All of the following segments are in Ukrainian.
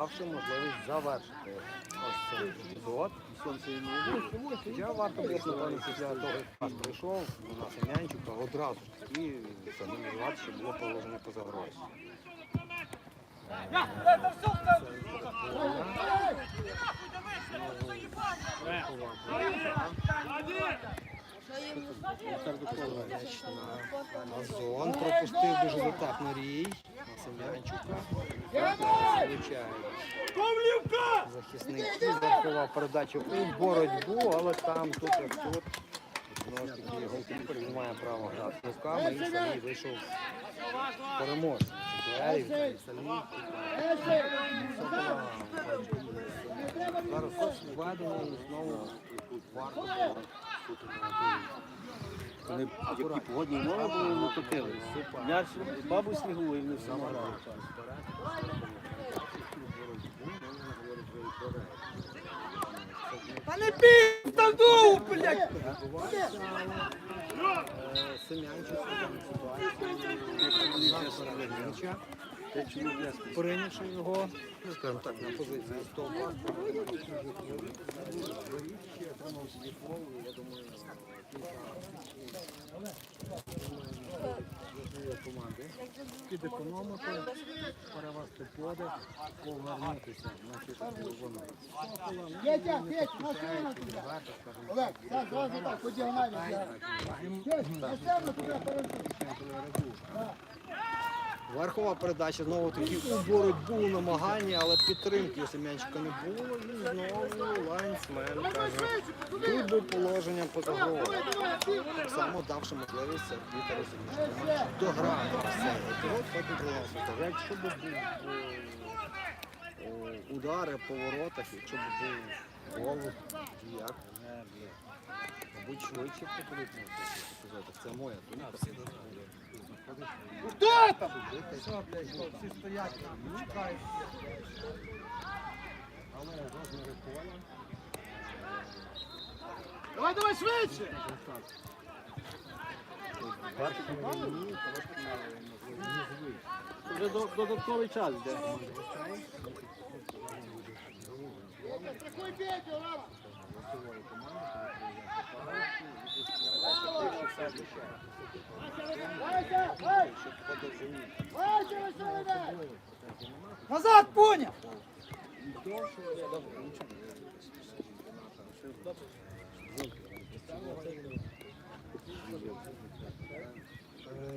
давши можливість завершити ось цей епізод. Хоча варто було, напевно, після того, як нас прийшов на Сем'янчука, одразу ж і сигналізувати, що було положення поза грою. Азон пропустив дуже дотепно рій на Сем'янчука. Звичайно. Захисники заховав передачу у боротьбу, але там, тут, як тут. Знову ж таки, голкіпер він має право грати руками і Салій вийшов переможцем. Зараз хоч введення і знову варто Вони які погодні умови були, не топили. М'яч бабу снігу і не все грали. Та не бій, стану, блядь! Сем'янчик. Прийнявши його, ну, скажімо так, на позиції стовпа. Отримав я думаю, кілька команди підекономити, перевести подих, повернутися на чисту воно. Петя, Петя, машина туди. Олег, так, зразу так, по діагоналі. Петя, на себе туди перейди. Верхова передача знову таки у боротьбу намагання, але підтримки у не було. І знову лайнсмен каже, тут був положення поза грою. Так само давши можливість Вітеру Сем'янчику дограти все. Епізод тривався. Тож якщо б був е, удари по воротах, якщо б був гол, як? Мабуть, швидше потрібно в цих епізодах. Це моя думка. Хто там? Все, блядь, всі стоять, чекають. Але розміри поля. Давай, давай, швидше! Вже додатковий час йде. Назад, понял!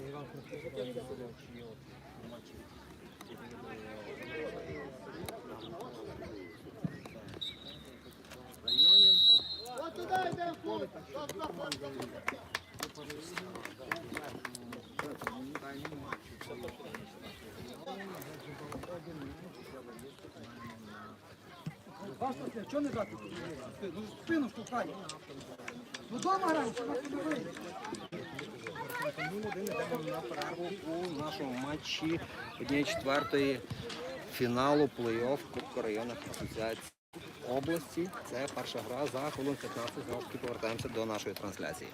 Іван Бачите, чого не дати? Ну, спину штукай. Ну, дома граємо, що нас не вийде. Тому один йдемо на перерву у нашому матчі однієї четвертої фіналу плей-офф Кубку районних асоціацій області. Це перша гра за хвилин 15. Знову повертаємося до нашої трансляції.